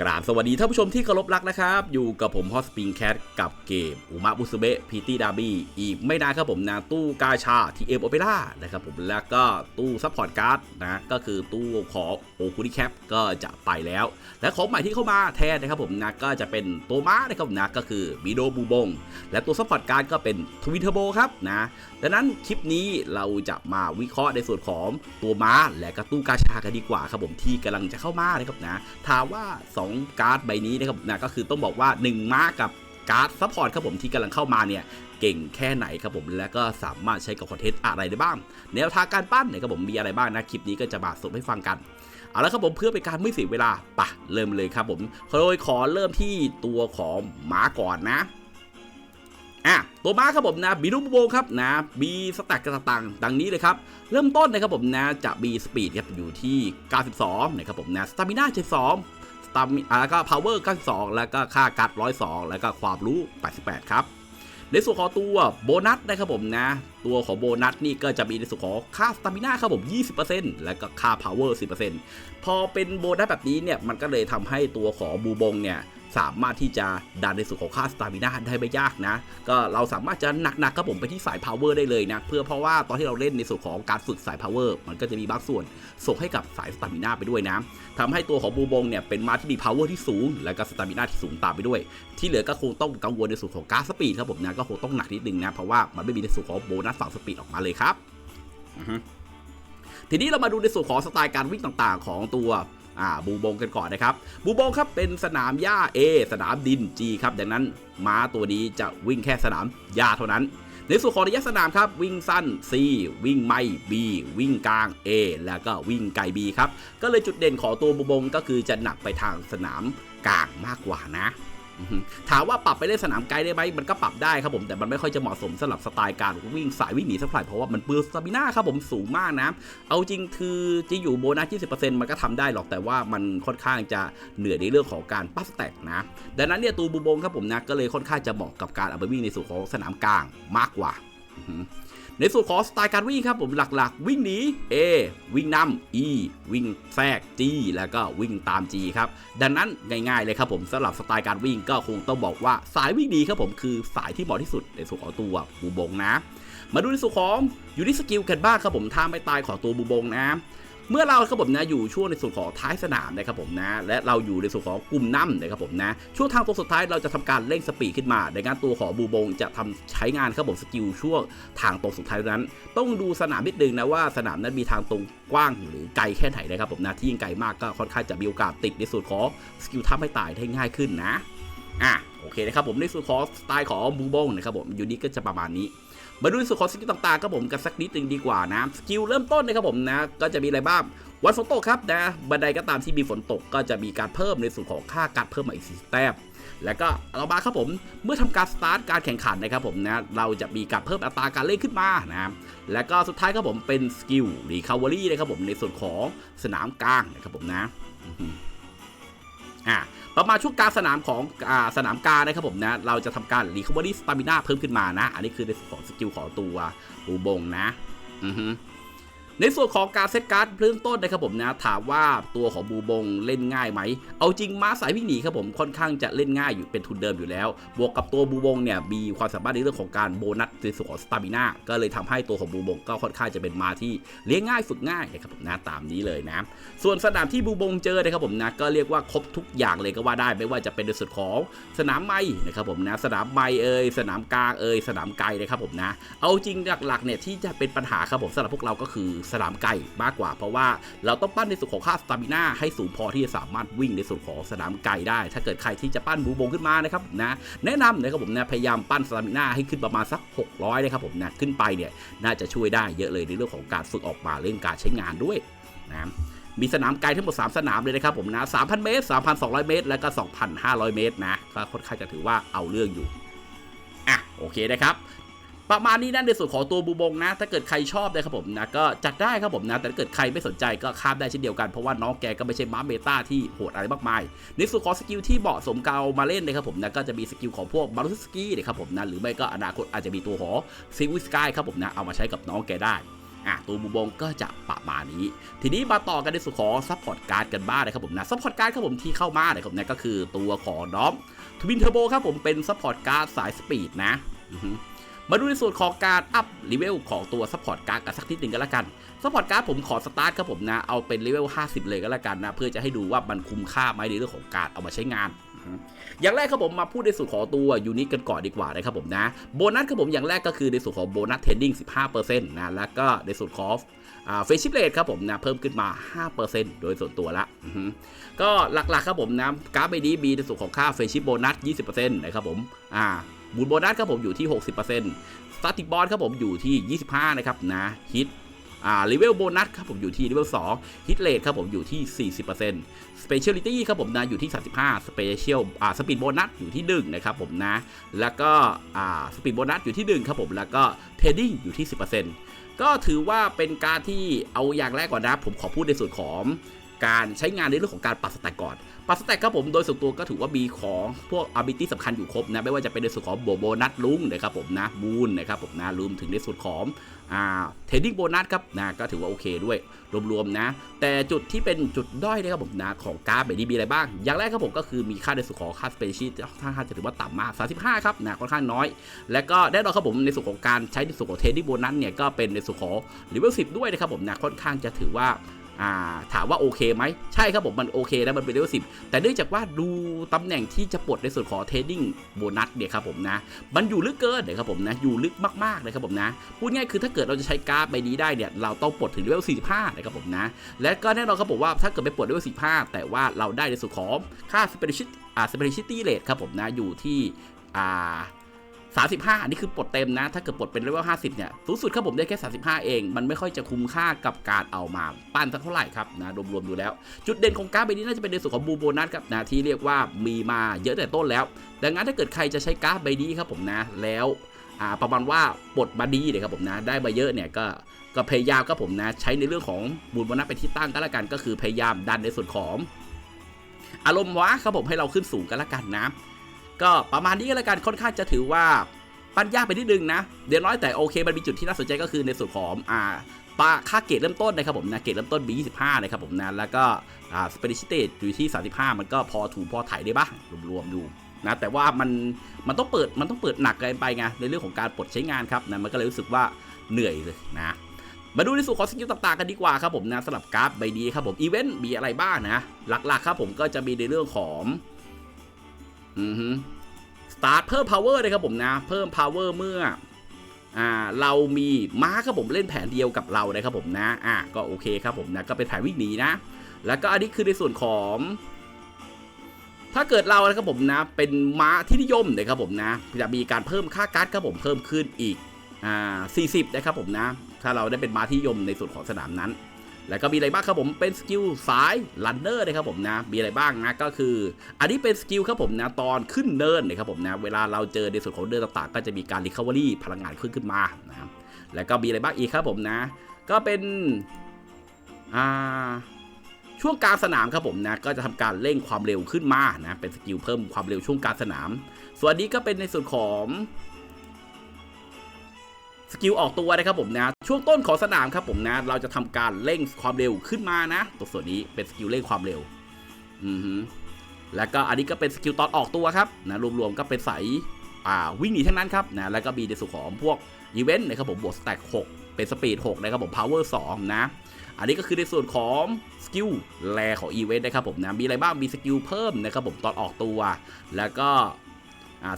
กราบสวัสดีท่านผู้ชมที่เคารพรักนะครับ อยู่กับผมฮอสปิงแคทกับเกมอุมาบุสเบะพีตี้ดาร์บี้อีกไม่นานครับผมนะตู้กาชาทีเอ็มโอเปร่านะครับผมแล้วก็ตู้ซัพพอร์ตการ์ดนะก็คือตู้ของโอคูดิแคปก็จะไปแล้ว และของใหม่ที่เข้ามาแทนนะครับผมนะก็จะเป็นตัวม้านะครับผมนะก็คือบีโดบูบง และตัวซัพพอร์ตการ์ดก็เป็นทวินเทอร์โบครับนะดังนั้นคลิปนี้เราจะมาวิเคราะห์ในส่วนของตัวม้าและก็ตู้กาชากันดีกว่าครับผมที่กำลังจะเข้ามานะครับนะถามว่า2การ์ดใบนี้นะครับนะก็คือต้องบอกว่า 1 ม้ากับการ์ดซัพพอร์ตครับผมที่กำลังเข้ามาเนี่ยเก่งแค่ไหนครับผมและก็สามารถใช้กับคอนเทนต์อะไรได้บ้าง แนวทางการปั้นเนี่ยครับผมมีอะไรบ้างนะคลิปนี้ก็จะมาสรุปให้ฟังกันเอาละครับผมเพื่อเป็นการไม่เสียเวลาปะเริ่มเลยครับผมโดยขอเริ่มที่ตัวของม้าก่อนนะอะตัวม้าครับผมนะบีดูปโบครับนะบีสแต็กต่างๆดังนี้เลยครับ เริ่มต้นนะครับผมนะจะบีสปีดครับอยู่ที่ 92 นะครับผมนะสตามิน่า72ส ตามแล้วก็พาวเวอร์92 แล้วก็ค่ากัด102 แล้วก็ความรู้ 88 ครับ ในส่วนของตัวโบนัสนะครับผมนะ ตัวของโบนัสนี่ก็จะมีในส่วนของค่าสตามิน่าครับผม 20%แล้วก็ค่าพาวเวอร์10%พอเป็นโบนัสแบบนี้เนี่ย มันก็เลยทำให้ตัวของบูบงเนี่ย สามารถที่จะดันในส่วนของค่าสตามินาได้ไม่ยากนะ ก็เราสามารถจะหนักๆครับผมไปที่สายพาวเวอร์ได้เลยนะ เพื่อเพราะว่าตอนที่เราเล่นในส่วนของการฝึกสายพาวเวอร์มันก็จะมีบางส่วนส่งให้กับสายสตามินาไปด้วยนะทำให้ตัวของบูบงเนี่ยเป็นม้าที่มีพาวเวอร์ที่สูง และก็สตามินาที่สูงตามไปด้วย ที่เหลือก็คงต้องกังวลในส่วนของการสปีดครับผมนะก็คงต้องหนักนิดนึงนะเพราะว่ามันไม่มีในส่วนของโบนัสฝั่งสปีดออกมาเลยครับทีนี้เรามาดูในส่วนของสไตล์การวิ่งต่างๆ ของตัว อ่าบูบงกันก่อนนะครับ บูบงครับเป็นสนามหญ้า A สนามดิน G ครับดังนั้นม้าตัวนี้จะวิ่งแค่สนามหญ้าเท่านั้น ในส่วนของระยะสนามครับ วิ่งสั้น C วิ่งไม่ B วิ่งกลาง A แล้วก็วิ่งไกล B ครับ ก็เลยจุดเด่นของตัวบูบงก็คือจะหนักไปทางสนามกลางมากกว่านะ ถามว่าปรับไปเล่นสนามไกลได้ไหมมันก็ปรับได้ครับผมแต่มันไม่ค่อยจะเหมาะสมสำหรับสไตล์การวิ่งสายวิ่งหนีสักเท่าไหร่เพราะว่ามันเปลืองสตามิน่าครับผมสูงมากนะ เอาจริงคือจะอยู่โบนัส 20%มันก็ทำได้หรอกแต่ว่ามันค่อนข้างจะเหนื่อยในเรื่องของการปั้สแต็กนะ ดังนั้นเนี่ยตูบูบงครับผมนะก็เลยค่อนข้างจะเหมาะกับการเอาไปวิ่งในส่วนของสนามกลางมากกว่า ในส่วนของสไตล์การวิ่งครับผมหลักๆ วิ่งหนี A วิ่งนำ E วิ่งแทรก G แล้วก็วิ่งตาม G ครับ ดังนั้นง่ายๆเลยครับผมสำหรับสไตล์การวิ่งก็คงต้องบอกว่าสายวิ่งดีครับผมคือสายที่เหมาะที่สุดในส่วนของตัวบูบงนะ มาดูในส่วนของอยู่ที่สกิลกันบ้างครับผมท่าไม่ตายของตัวบูบงนะ เมื่อเราครับผมนะอยู่ช่วงในส่วนของท้ายสนามนะครับผมนะ และเราอยู่ในส่วนของกลุ่มน้ำนะครับผมนะ ช่วงทางตรงสุดท้ายเราจะทำการเร่งสปีดขึ้นมา ในการตัวของบูบงจะทำใช้งานครับผมสกิลช่วงทางตรงสุดท้ายนั้น ต้องดูสนามนิดนึงนะว่าสนามนั้นมีทางตรงกว้างหรือไกลแค่ไหนนะครับผมนะที่ยิ่งไกลมากก็ค่อนข้างจะมีโอกาสติดในส่วนของสกิลท่าไม่ตายได้ง่ายขึ้นนะอะโอเคนะครับผมในส่วนของสไตล์ของบูบงนะครับผมอยู่นี้ก็จะประมาณนี้ มาดูในส่วนของสกิลต่างๆครับผมกันสักนิดนึงดีกว่านะสกิลเริ่มต้นนะครับผมนะก็จะมีอะไรบ้างวันฝนตกครับนะบันไดก็ตามที่มีฝนตกก็จะมีการเพิ่มในส่วนของค่ากัดเพิ่มมาอีกสี่แต้มแล้วก็เรามาครับผมเมื่อทำการสตาร์ทการแข่งขันนะครับผมนะเราจะมีการเพิ่มอัตราการเล่นขึ้นมานะแล้วก็สุดท้ายครับผมเป็นสกิลรีคาเวอรี่นะครับผมในส่วนของสนามกลางนะครับผมนะ อ่าประมาณช่วงกลางสนามของอ่าสนามกลางนะครับผมนะ เราจะทำการรีคอ v เ r รี่สตามิน่าเพิ่มขึ้นมานะ อันนี้คือในส่วนของสกิลของตัวบูบงนะ อือฮึ ในส่วนของการเซตการ์ดเริ่มต้นนะครับผมนะถามว่าตัวของบูบงเล่นง่ายไหม เอาจริงม้าสายวิ่งหนีครับผมค่อนข้างจะเล่นง่ายอยู่เป็นทุนเดิมอยู่แล้ว บวกกับตัวบูบงเนี่ยมีความสามารถในเรื่องของการโบนัสในส่วนของสตามิน่าก็เลยทำให้ตัวของบูบงก็ค่อนข้างจะเป็นม้าที่เลี้ยงง่ายฝึกง่ายนะครับผมนะตามนี้เลยนะ ส่วนสนามที่บูบงเจอนะครับผมนะก็เรียกว่าครบทุกอย่างเลยก็ว่าได้ไม่ว่าจะเป็นในส่วนของสนามไม้นะครับผมนะสนามไม้เอ่ยสนามกลางเอ่ยสนามไกลนะครับผมนะ เอาจริงหลักๆเนี่ยที่จะเป็นปัญหาครับผมสำหรับพวกเราก็คือสนามไกลมากกว่า เพราะว่าเราต้องปั้นในส่วนของค่าสตามิน่าให้สูงพอที่จะสามารถวิ่งในส่วนของสนามไกลได้ ถ้าเกิดใครที่จะปั้นบูบงขึ้นมานะครับนะแนะนำนะครับผมนะพยายามปั้นสตามิน่าให้ขึ้นประมาณสัก 600นะครับผมนะขึ้นไปเนี่ยน่าจะช่วยได้เยอะเลยในเรื่องของการฝึกออกมาเรื่องการใช้งานด้วยนะมีสนามไกลทั้งหมด 3 สนามเลยนะครับผมนะ 3,000 เมตร 3,200 เมตร แล้วก็ 2,500 เมตรนะก็ค่อนข้างจะถือว่าเอาเรื่องอยู่ อะ โอเคนะครับ ประมาณนี้นั่นในส่วนของตัวบูบงนะ ถ้าเกิดใครชอบนะครับผมนะก็จัดได้ครับผมนะ แต่ถ้าเกิดใครไม่สนใจก็ข้ามได้เช่นเดียวกัน เพราะว่าน้องแกก็ไม่ใช่ม้าเบต้าที่โหดอะไรมากมาย ในส่วนของสกิลที่เหมาะสมเกามาเล่นนะครับผมนะก็จะมีสกิลของพวกบารุสกี้นะครับผมนะหรือไม่ก็อนาคตอาจจะมีตัวหอซิวิสกายครับผมนะเอามาใช้กับน้องแกได้อะตัวบูบงก็จะประมาณนี้ ทีนี้มาต่อกันในส่วนของซัพพอร์ตการ์ดกันบ้างนะครับผมนะซัพพอร์ตการ์ดครับผมที่เข้ามานะครับนะก็คือตัวของน้อมทวินเทอร์โบครับผมเป็นซัพพอร์ตการ์ดสายสปีดนะ มาดูในส่วนของการอัพเลเวลของตัวซัพพอร์ตการ์ดกันสักนิดหนึ่งก็แล้วกันซัพพอร์ตการ์ดผมขอสตาร์ทครับผมนะ เอาเป็นเลเวล 50 เลยก็แล้วกันนะ เพื่อจะให้ดูว่ามันคุ้มค่าไหมในเรื่องของการเอามาใช้งานอย่างแรกครับผมมาพูดในส่วนของตัวยูนิคกันก่อนดีกว่านะครับผมนะโบนัสครับผมอย่างแรกก็คือในส่วนของโบนัสเทรดดิ้ง15%นะแล้วก็ในส่วนของเฟชชิปเลทครับผมนะเพิ่มขึ้นมา 5%โดยส่วนตัวละก็หลักๆครับผมนะกราฟใบนี้มีในส่วนของค่าเฟชชิปโบนัส 20%นะครับผมอ่า บูนโบนัสครับผมอยู่ที่ 60%สตาร์ติกบอลครับผมอยู่ที่ 25 นะครับนะฮิตอ่าเลเวลโบนัสครับผมอยู่ที่เลเวล2ฮิตเลทครับผมอยู่ที่ 40% Speciality ครับผมนะอยู่ที่ 35 Special อ่าสปีดโบนัสอยู่ที่ 1 นะครับผมนะ แล้วก็อ่าสปีดโบนัสอยู่ที่ 1 ครับผม แล้วก็เทรดดิ้งอยู่ที่ 10%ก็ถือว่าเป็นการที่เอาอย่างแรกก่อนนะ ผมขอพูดในส่วนของ การใช้งานในเรื่องของการปัดสแต็กก่อน ปัดสแต็กครับผมโดยส่วนตัวก็ถือว่ามีของพวก ability สำคัญอยู่ครบนะไม่ว่าจะเป็นในส่วนของโบโบนัสลุงนะครับผมนะมูนนะครับผมนะรวมถึงในส่วนของอ่าเทรดดิ้งโบนัสครับนะก็ถือว่าโอเคด้วยรวมๆนะ แต่จุดที่เป็นจุดด้อยนะครับผมนะของการ์ดเบดีมีอะไรบ้าง อย่างแรกครับผมก็คือมีค่าในส่วนของค่าสเปเชียลค่อนข้างจะถือว่าต่ำมาก 35 ครับนะค่อนข้างน้อย และก็แน่นอนครับผมในส่วนของการใช้ในส่วนของเทรดดิ้งโบนัสเนี่ยก็เป็นในส่วนของเลเวล10 ด้วยนะครับผมนะค่อนข้างจะถือว่า ถามว่าโอเคไหมใช่ครับผมมันโอเคนะมันเป็นเลเวล10แต่เนื่องจากว่าดูตำแหน่งที่จะปลดในส่วนของเทรดดิ้งโบนัสเนี่ยครับผมนะ มันอยู่ลึกเกินนะครับผมนะอยู่ลึกมากๆเลยครับผมนะพูดง่ายคือถ้าเกิดเราจะใช้การ์ดใบนี้ได้เนี่ยเราต้องปลดถึงเลเวล45นะครับผมนะและก็แน่นอนครับผมว่าถ้าเกิดไปปลดเลเวล15แต่ว่าเราได้ในส่วนของค่า speciality อ่า speciality rate ครับผมนะอยู่ที่อ่า 35 อันนี้คือปลดเต็มนะ ถ้าเกิดปลดเป็นเลเวล 50 เนี่ย สูงสุดครับผมได้แค่ 35 เอง มันไม่ค่อยจะคุ้มค่ากับการเอามาปั้นสักเท่าไหร่ครับนะ รวมๆดูแล้ว จุดเด่นของการ์ดใบนี้น่าจะเป็นในส่วนของบูโบนัสครับนะที่เรียกว่ามีมาเยอะแต่ต้นแล้ว ดังนั้นถ้าเกิดใครจะใช้การ์ดใบนี้ครับผมนะ แล้วประมาณว่าปลดมาดีเลยครับผมนะ ได้มาเยอะเนี่ยก็ก็พยายามครับผมนะ ใช้ในเรื่องของบูโบนัสเป็นที่ตั้งก็แล้วกัน ก็คือพยายามดันในส่วนของ อารมณ์วะครับผมให้เราขึ้นสูงกันละกันนะ ก็ประมาณนี้ก็แล้วกันค่อนข้างจะถือว่าปั้นยากไปนิดนึงนะเดี๋ยวน้อยแต่โอเคมันมีจุดที่น่าสนใจก็คือในส่วนของอ่าปลาค่าเกรดเริ่มต้นนะครับผมนะเกรดเริ่มต้น B25 นะครับผมนะแล้วก็อ่าสเปเชียลอยู่ที่ 35 มันก็พอถูพอถ่ายได้บ้างรวมๆดูนะแต่ว่ามันมันต้องเปิดมันต้องเปิดหนักเกินไปไงในเรื่องของการปลดใช้งานครับนะมันก็เลยรู้สึกว่าเหนื่อยเลยนะมาดูในส่วนของสกิลต่างๆกันดีกว่าครับผมนะสำหรับกร์ดใบนี้ครับผมอีเวนต์มีอะไรบ้างนะหลักๆครับผมก็จะมีในเรื่องของ อือฮึสตาร์ทเพิ่ม power เลยครับผมนะ เพิ่ม power เมื่ออ่าเรามีม้าครับผมเล่นแผนเดียวกับเรานะครับผมนะอะก็โอเคครับผมนะก็เป็นแผนวิ่งหนีนะ แล้วก็อันนี้คือในส่วนของ ถ้าเกิดเรานะครับผมนะ เป็นม้าที่นิยมนะครับผมนะจะมีการเพิ่มค่าการ์ดครับผมเพิ่มขึ้นอีกอ่า40 นะครับผมนะ ถ้าเราได้เป็นม้าที่นิยมในส่วนของสนามนั้น แล้วก็มีอะไรบ้างครับผมเป็นสกิลสายลันเนอร์นะครับผมนะมีอะไรบ้างนะก็คือ อันนี้เป็นสกิลครับผมนะตอนขึ้นเนินนะครับผมนะเวลาเราเจอในส่วนของเนินต่างๆ ก็จะมีการรีคา v ว r รี่พลังงานขึ้นขึ้นมานะครับแล้วก็มีอะไรบ้างอีกครับผมนะ ก็เป็นอ่าช่วงกลางสนามครับผมนะก็จะทำการเร่งความเร็วขึ้นมานะเป็นสกิลเพิ่มความเร็วช่วงกลางสนาม ส่วนนนี้ก็เป็นในส่วนของ สกิลออกตัวนะครับผมนะช่วงต้นของสนามครับผมนะ เราจะทำการเร่งความเร็วขึ้นมานะ ตัวส่วนนี้เป็นสกิลเร่งความเร็วอือฮึแล้วก็อันนี้ก็เป็นสกิลตอนออกตัวครับนะรวมๆก็เป็นสายอ่าวิ่งหนีทั้งนั้นครับนะแล้วก็มีในส่วนของพวกอีเวนต์นะครับผมบวกสแต็ก6เป็นสปีด6นะครับผม power 2นะอันนี้ก็คือในส่วนของสกิลแรของอีเวนต์นะครับผมนะมีอะไรบ้างมีสกิลเพิ่มนะครับผมตอนออกตัว แล้วก็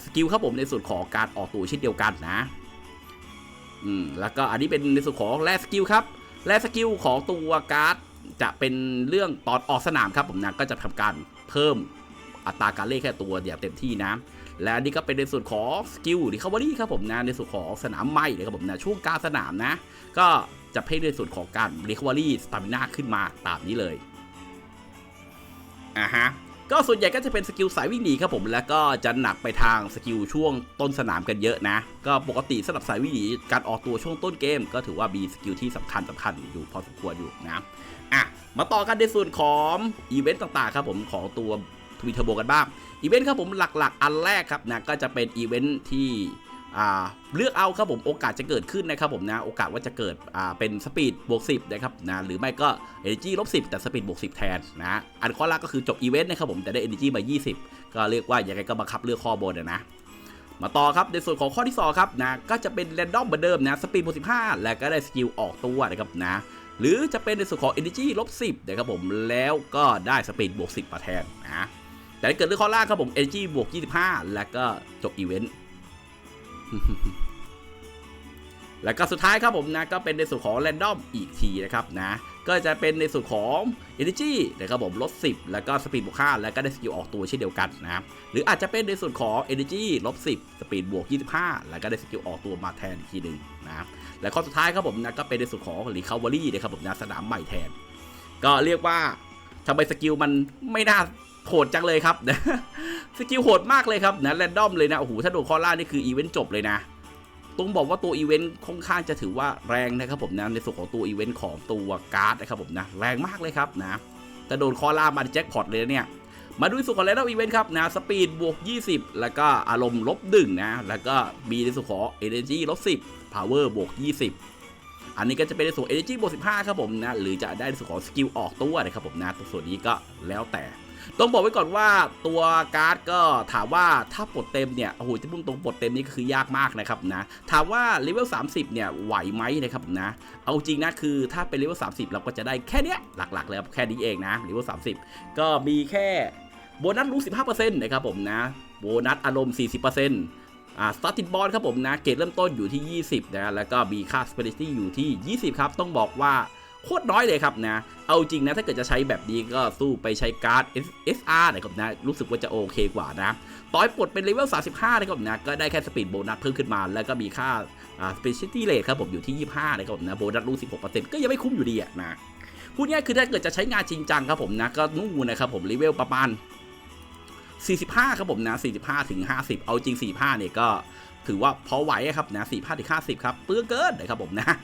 สกิลครับผมในส่วนของการออกตัวเช่นเดียวกันนะ อืมแล้วก็อันนี้เป็นในส่วนของแรสกิลครับแรสกิลของตัวการ์ดจะเป็นเรื่องตอนออกสนามครับผมนะก็จะทำการเพิ่มอัตราการเล่นแค่ตัวอย่างเต็มที่นะ และอันนี้ก็เป็นในส่วนของสกิลรีคา v ว r รี่ครับผมนะในส่วนของสนามใหม่เลยครับผมนะช่วงกลางสนามนะ ก็จะเพิ่มในส่วนของการรีคา v ว r รี่สตามิน่าขึ้นมาตามนี้เลยอ่าฮะ ก็ส่วนใหญ่ก็จะเป็นสกิลสายวิ่งหนีครับผมแล้วก็จะหนักไปทางสกิลช่วงต้นสนามกันเยอะนะ ก็ปกติสำหรับสายวิ่งหนีการออกตัวช่วงต้นเกม ก็ถือว่ามีสกิลที่สำคัญสำคัญอยู่พอสมควรอยู่นะอะมาต่อกันในส่วนของอีเวนต์ต่างๆครับผมของตัวทวีเทอร์โบกันบ้างอีเวนต์ครับผมหลักๆ อันแรกครับนะก็จะเป็นอีเวนต์ที่ เลือกเอาครับผมโอกาสจะเกิดขึ้นนะครับผมนะโอกาสว่าจะเกิดเป็นสปีดบวก10นะครับนะหรือไม่ก็ Energy ลบ10แต่สปีดบวก10 แทนนะอันข้อแรกก็คือจบอีเวนต์นะครับผมแต่ได้ Energy มา 20 ก็เรียกว่ายังไงก็บังคับเลือกข้อบนนะมาต่อครับในส่วนของข้อที่2ครับนะก็จะเป็นแรนดอมเหมือนเดิมนะสปีดบวก15 และก็ได้สกิลออกตัวนะครับนะหรือจะเป็นในส่วนของ Energy ลบ10นะครับผมแล้วก็ได้สปีดบวก10มาแทนนะแต่ถ้าเกิดเลือกข้อล่างครับผม Energy บวก25 แล้วก็จบอีเวนต์ แล้วก็สุดท้ายครับผมนะ ก็เป็นในส่วนของ Random อีกทีนะครับนะ ก็จะเป็นในส่วนของ Energy นะครับผมลด 10 แล้วก็สปีดบวก5แล้วก็ได้สกิลออกตัวเช่นเดียวกันนะหรืออาจจะเป็นในส่วนของ Energy ลบ 10 สปีดบวก 25 แล้วก็ได้สกิลออกตัวมาแทนอีกทีหนึ่งนะและข้อสุดท้ายครับผมนะก็เป็นในส่วนของ Recovery นะครับผมนะสนามใหม่แทน ก็เรียกว่าทำไมสกิลมันไม่น่า โหดจังเลยครับนะสกิลโหดมากเลยครับนะแรนดอมเลยนะโอ้โหถ้าโดนข้อล่านี่คืออีเวนต์จบเลยนะต้องบอกว่าตัวอีเวนต์ค่อนข้างจะถือว่าแรงนะครับผมนะในส่วนของตัวอีเวนต์ของตัวการ์ดนะครับผมนะแรงมากเลยครับนะแต่โดนคอล่ามาแจ็คพอตเลยเนี่ยมาดูในส่วนของแรนดอมอีเวนต์ครับนะสปีดบวก 20 แล้วก็อารมณ์ลบหนึ่งนะแล้วก็มีในส่วนของ Energy ลบ10 Power บวก 20อันนี้ก็จะเป็นในส่วน Energy บวก15 ครับผมนะ หรือจะได้ในส่วนของสกิลออกตัวนะครับผมนะตัวส่วนนี้ก็แล้วแต่ ต้องบอกไว้ก่อนว่าตัวการ์ดก็ถามว่าถ้าปลดเต็มเนี่ยโอ้โหจะพุ่งตรงปลดเต็มนี่คือยากมากนะครับนะถามว่าเลเวล30 เนี่ยไหวไหมนะครับนะเอาจริงนะคือถ้าเป็นเลเวล30 เราก็จะได้แค่เนี้ยหลักๆเลยครับแค่นี้เองนะเลเวล30 ก็มีแค่โบนัสรู้ 15%นะครับผมนะโบนัสอารมณ์ 40%อ่าสตาร์ติ b บอลครับผมนะ เกรดเริ่มต้นอยู่ที่ 20 นะ แล้วก็มีค่าสเปเ i ตี้อยู่ที่ 20 ครับ ต้องบอกว่า โคตรน้อยเลยครับนะ เอาจริงนะถ้าเกิดจะใช้แบบนี้ก็สู้ไปใช้การ์ด SR นะครับนะ รู้สึกว่าจะโอเคกว่านะต่อยปลดเป็นเลเวล 35นะครับนะ ก็ได้แค่สปีดโบนัสเพิ่มขึ้นมา แล้วก็มีค่าอ่าสเปเ i ตี้เลทครับผมอยู่ที่ 25นะครับผมนะ โบนัสรู้ 16%ก็ยังไม่คุ้มอยู่ดีอะนะพูดง่ายคือถ้าเกิดจะใช้งานจริงจังครับผมนะก็นู่นนะครับผมเลเวลประมาณ45 ครับผมนะ 45 ถึง 50 เอาจริง 45 เนี่ยก็ ถือว่าพอไหวครับนะสี่พันถึง50ครับเปื้องเกินนะครับผมนะ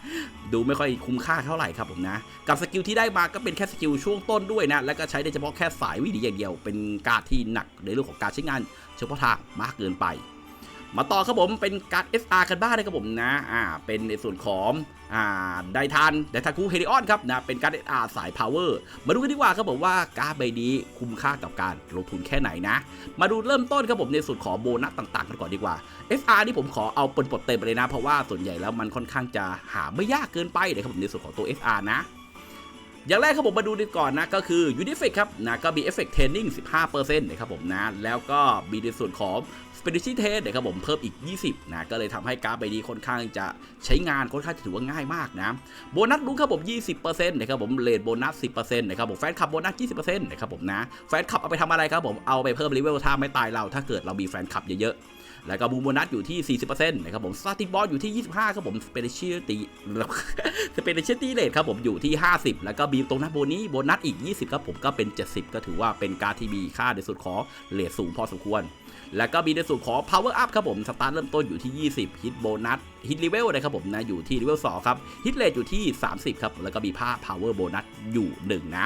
ดูไม่ค่อยคุ้มค่าเท่าไหร่ครับผมนะ กับสกิลที่ได้มาก็เป็นแค่สกิลช่วงต้นด้วยนะ แล้วก็ใช้ได้เฉพาะแค่สายวิดีอย่างเดียว เป็นการดที่หนักในเรื่องของการใช้งานเฉพาะทางมากเกินไป มาต่อครับผมเป็นการ์ด SR กันบ้างนะครับผมนะอ่าเป็นในส่วนของ ไดทันไดทันคูเฮลิออนครับนะเป็นการ์ดอาสายพาวเวอร์มาดูกันดีกว่าครับผมว่าการ์ดใบนี้คุ้มค่ากับการลงทุนแค่ไหนนะ มาดูเริ่มต้นครับผมในส่วนของโบนัสต่างๆกันก่อนดีกว่า SR นี่ผมขอเอาปนปลดเต็มไปเลยนะ เพราะว่าส่วนใหญ่แล้วมันค่อนข้างจะหาไม่ยากเกินไปนะครับผมในส่วนของตัว SR นะ อย่างแรกครับผมมาดูดีก่อนนะก็คือ u n i f i c ครับนะก็มี Effect Training 15%นะครับผมนะแล้วก็มีในส่วนของ s p e c i a l i t y นะครับผมเพิ่มอีก 20นะก็เลยทำให้การ์ดใบนี้ค่อนข้างจะใช้งานค่อนข้างจะถือว่าง่ายมากนะโบนัสรู้ครับผม 20%นะครับผมเลทโบนัส 10%นะครับผมแฟนคลับโบนัส 20%นะครับผมนะแฟนคลับเอาไปทำอะไรครับผมเอาไปเพิ่มเลเวลถ้าไม่ตายเราถ้าเกิดเรามีแฟนคลับเยอะๆ แล้วก็บูมโบนัสอยู่ที่ 40%นะครับผมสตาร์ติบอลอยู่ที่ 25ครับผมสเปเชียลตีสเปเชียลตีเลทครับผมอยู่ที่ 50 แล้วก็บีตรงนั้นโบนี้โบนัสอีก 20ครับผมก็เป็น 70 ก็ถือว่าเป็นการที่มีค่าในสุดของเลทสูงพอสมควร แล้วก็มีในส่วนของ power up ครับผมสตาร์ทเริ่มต้นอยู่ที่ 20 hit bonus hit level นะครับผมนะอยู่ที่ level 2ครับ hit rate อยู่ที่ 30 ครับแล้วก็มีค่า power bonus อยู่ 1 นะ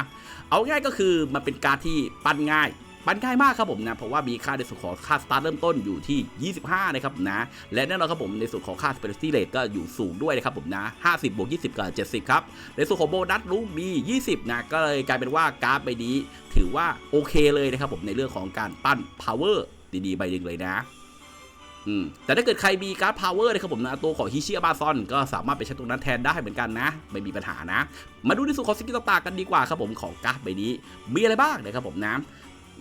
เอาง่ายก็คือมันเป็นการที่ปั้นง่าย ปั้นง่ายมากครับผมนะเพราะว่ามีค่าในส่วนของค่าสตาร์เริ่มต้นอยู่ที่ 25 นะครับนะและแน่นอนครับผมในส่วนของค่า specialty rate ก็อยู่สูงด้วยนะครับผมนะ 50 บวก 20 กับ 70 ครับ ในส่วนของโบนัสรู้มี 20 นะ ก็เลยกลายเป็นว่าการ์ดใบนี้ถือว่าโอเคเลยนะครับผมในเรื่องของการปั้น power ดีๆใบหนึ่งเลยนะอืมแต่ถ้าเกิดใครมีการ์ดพาวเวอร์นะครับผมนะตัวของฮิชิอาบาซอนก็สามารถไปใช้ตรงนั้นแทนได้เหมือนกันนะ ไม่มีปัญหานะ มาดูในส่วนของสกิลต่างๆกันดีกว่าครับผมของการ์ดใบนี้ มีอะไรบ้างนะครับผมนะ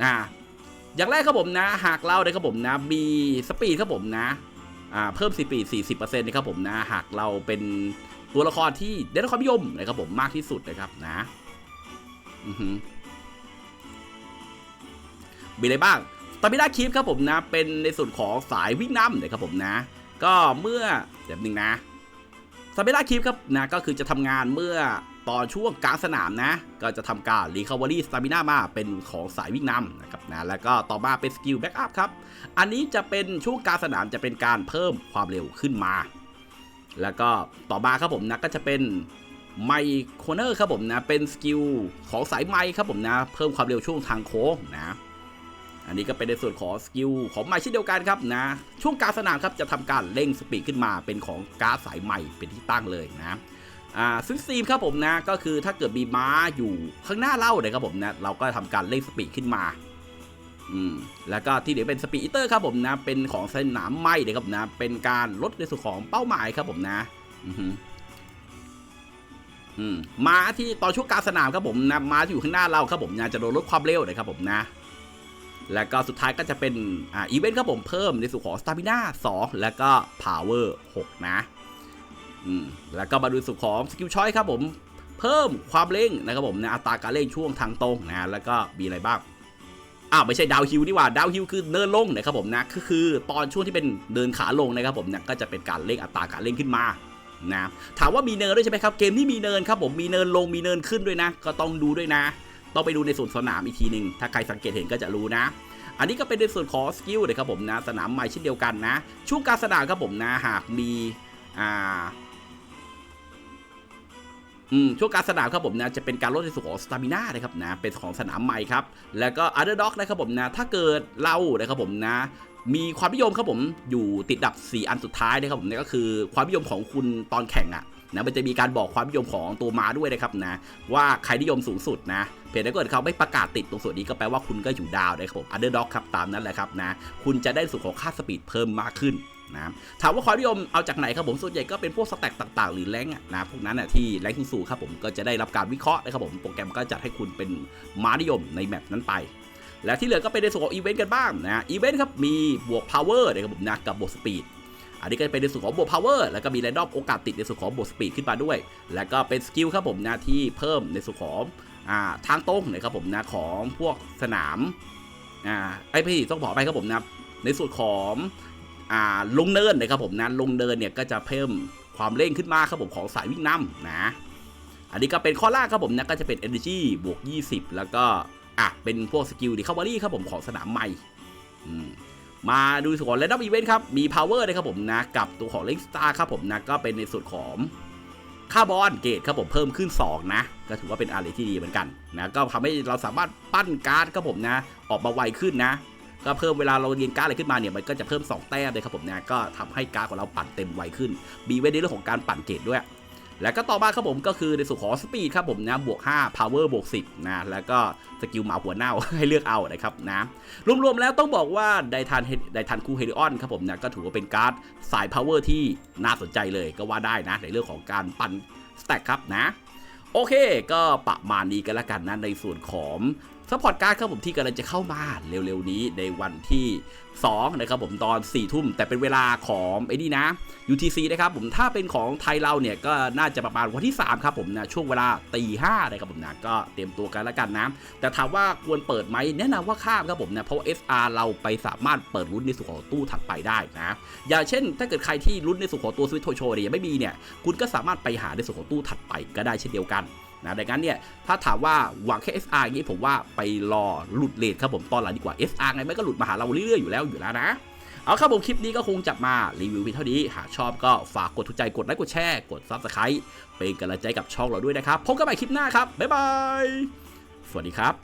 อ่าอย่างแรกครับผมนะ หากเรานะครับผมนะมีสปีดครับผมนะอ่าเพิ่มสปีด40%นะครับผมนะหากเราเป็นตัวละครที่ได้รับความนิยมนะครับผมมากที่สุดนะครับนะอือมีอะไรบ้างตามิดาคีฟครับผมนะ เป็นในส่วนของสายวิ่งน้ำนะครับผมนะ ก็เมื่อเดี๋ยวหนึ่งนะสตามิดาคีฟครับนะก็คือจะทำงานเมื่อ ตอนช่วงกลางสนามนะ ก็จะทำการรีคา v ว r รี่สตามิน่ามาเป็นของสายวิ่งนำนะครับนะแล้วก็ต่อมาเป็นสกิลแบ็กอัพครับ อันนี้จะเป็นช่วงกลางสนามจะเป็นการเพิ่มความเร็วขึ้นมา แล้วก็ต่อมาครับผมนะก็จะเป็นไมโครเนอร์ครับผมนะ เป็นสกิลของสายไมค์ครับผมนะ เพิ่มความเร็วช่วงทางโค้งนะ อันนี้ก็เป็นในส่วนของสกิลของใหม่เช่นเดียวกันครับนะ ช่วงกลารสนามครับจะทำการเร่งสปีดขึ้นมาเป็นของการสายใหม่เป็นที่ตั้งเลยนะ อ่าซึ่งซีมครับผมนะก็คือถ้าเกิดมีม้าอยู่ข้างหน้าเล่านะครับผมนะเราก็ทำการเร่งสปีดขึ้นมาอืมแล้วก็ที่เหลือเป็นสปีดเตอร์ครับผมนะ เป็นของสนามไม้นะครับนะ เป็นการลดในส่วนของเป้าหมายครับผมนะอืออืมม้าที่ตอนช่วงกลารสนามครับผมนะม้าที่อยู่ข้างหน้าเราครับผมนะจะโดนลดความเร็วนะครับผมนะ แล้วก็สุดท้ายก็จะเป็นอ่าอีเวนต์ครับผมเพิ่มในส่วนของ Stamina 2แล้วก็ Power 6นะอืม แล้วก็มาดูส่วนของ Skill Choice ครับผมเพิ่มความเร่งนะครับผมในอัตราการเร่งช่วงทางตรงนะแล้วก็มีอะไรบ้างอ้าวไม่ใช่ดาวฮิลนี่หว่าดาวฮิลคือเนินลงนะครับผมนะก็คือตอนช่วงที่เป็นเดินขาลงนะครับผมนะก็จะเป็นการเร่งอัตราการเร่งขึ้นมานะถามว่ามีเนินด้วยใช่ไหมครับเกมนี้มีเนินครับผมมีเนินลงมีเนินขึ้นด้วยนะ ก็ต้องดูด้วยนะ ต้องไปดูในส่วนสนามอีกทีหนึ่งถ้าใครสังเกตเห็นก็จะรู้นะ อันนี้ก็เป็นในส่วนของสกิลนะครับผมนะสนามใหม่เช่นเดียวกันนะ ช่วงการสนามครับผมนะหากมีอ่า ช่วงการสนามครับผมนะจะเป็นการลดในส่วนของสตามิน่านะครับนะเป็นของสนามใหม่ครับแล้วก็อั d เดอร์ด็อกนะครับผมนะถ้าเกิดเรานะครับผมนะมีความนิยมครับผมอยู่ติดดับ 4 อันสุดท้ายนะครับผมนี่ก็คือความนิยมของคุณตอนแข่งอะ่ะนะมันจะมีการบอกความนิยมของตัวม้าด้วยนะครับนะ ว่าใครนิยมสูงสุดนะเพียงแต่ถ้าเกิดเขาไม่ประกาศติดตรงส่วนนี้ก็แปลว่าคุณก็อยู่ดาวนะครับผมอั d เดอร์ด็อกครับตามนั้นแหละครับนะ คุณจะได้ส่วนของค่าสปีดเพิ่มมากขึ้น นะถามว่าความนิยมเอาจากไหนครับผมส่วนใหญ่ก็เป็นพวกสแต็กต่าง ๆ หรือแรงนะพวกนั้นอะที่แรงสูงๆครับผมก็จะได้รับการวิเคราะห์นะครับผมโปรแกรมก็จัดให้คุณเป็นม้านิยมในแมปนั้นไปและที่เหลือก็เป็นในส่วนของอีเวนต์กันบ้างนะอีเวนต์ครับมีบวก power นะครับผมนะกับบวกสปีดอันนี้ก็เป็นในส่วนของบวก power แล้วก็มีแรนดอมโอกาสติดในส่วนของบวกสปีดขึ้นมาด้วย แล้วก็เป็นสกิลครับผมนะที่เพิ่มในส่วนของทางตรงนะครับผมนะของพวกสนามอ่าไอพี่ต้องบอกไปครับผมนะในส่วนของ ลงเนินนะครับผมนะลงเนินเนี่ยก็จะเพิ่มความเร่งขึ้นมาครับผมของสายวิ่งนำนะ อันนี้ก็เป็นข้อแรกครับผมนะก็จะเป็น energy บวก 20 แล้วก็อะเป็นพวกสกิลดีคา v ารี่ครับผมของสนามใหม่มาดูส่วนของ random event ครับมี power นะครับผมนะกับตัวของ link star ครับผมนะก็เป็นในส่วนของค่าบอลเกตครับผมเพิ่มขึ้น 2 นะ ก็ถือว่าเป็นอะไรที่ดีเหมือนกันนะก็ทำให้เราสามารถปั้นการ์ดครับผมนะ ออกมาไวขึ้นนะ ก็เพิ่มเวลาเราเรียนการ์ดอะไรขึ้นมาเนี่ยมันก็จะเพิ่ม 2 แต้มเลยครับผมนะก็ทำให้การ์ดของเราปั่นเต็มไวขึ้นมีไว้ในเรื่องของการปั่นเกตด้วย แล้วก็ต่อมาครับผมก็คือในส่วนของสปีดครับผมนะบวก 5 power บวก 10นะแล้วก็สกิลหมาหัวเน่าให้เลือกเอานะครับนะรวมๆแล้วต้องบอกว่าไดทันไดทันคูเฮริออนครับผมนะก็ถือว่าเป็นการ์ดสาย power ที่น่าสนใจเลยก็ว่าได้นะในเรื่องของการปั่นสแต็กครับนะโอเค ก็ประมาณนี้กันละกันนะในส่วนของ ซัพพอร์ตการ์ดครับผมที่กำลังจะเข้ามาเร็วๆนี้ในวันที่2นะครับผมตอน 4 ทุ่ม แต่เป็นเวลาของไอ้นี่นะ UTC นะครับผมถ้าเป็นของไทยเราเนี่ยก็น่าจะประมาณวันที่ 3 ครับผมนะช่วงเวลาตีห้านะครับผมนะก็เตรียมตัวกันแล้วกันนะ แต่ถามว่าควรเปิดไหมแนะนำว่าข้ามครับผมนะเพราะ SR เราไปสามารถเปิดรุ่นในส่วนของตู้ถัดไปได้นะอย่างเช่น ถ้าเกิดใครที่รุ่นในส่วนของตัวสวิตโทโชเนี่ยยังไม่มีเนี่ยคุณก็สามารถไปหาในส่วนของตู้ถัดไปก็ได้เช่นเดียวกัน นะดังนั้นเนี่ยถ้าถามว่าหวังแค่ SR อย่างนี้ผมว่าไปรอหลุดเลทครับผมตอนหลังดีกว่า SR ไงไม่ก็หลุดมาหาเราเรื่อยๆอยู่แล้วอยู่แล้วนะเอาครับผมคลิปนี้ก็คงจับมารีวิวเพียงเท่านี้ หากชอบก็ฝากกดถูกใจกดไลค์กดแชร์กด Subscribe เป็นกำลังใจกับช่องเราด้วยนะครับพบกันใหม่คลิปหน้าครับบ๊ายบายสวัสดีครับ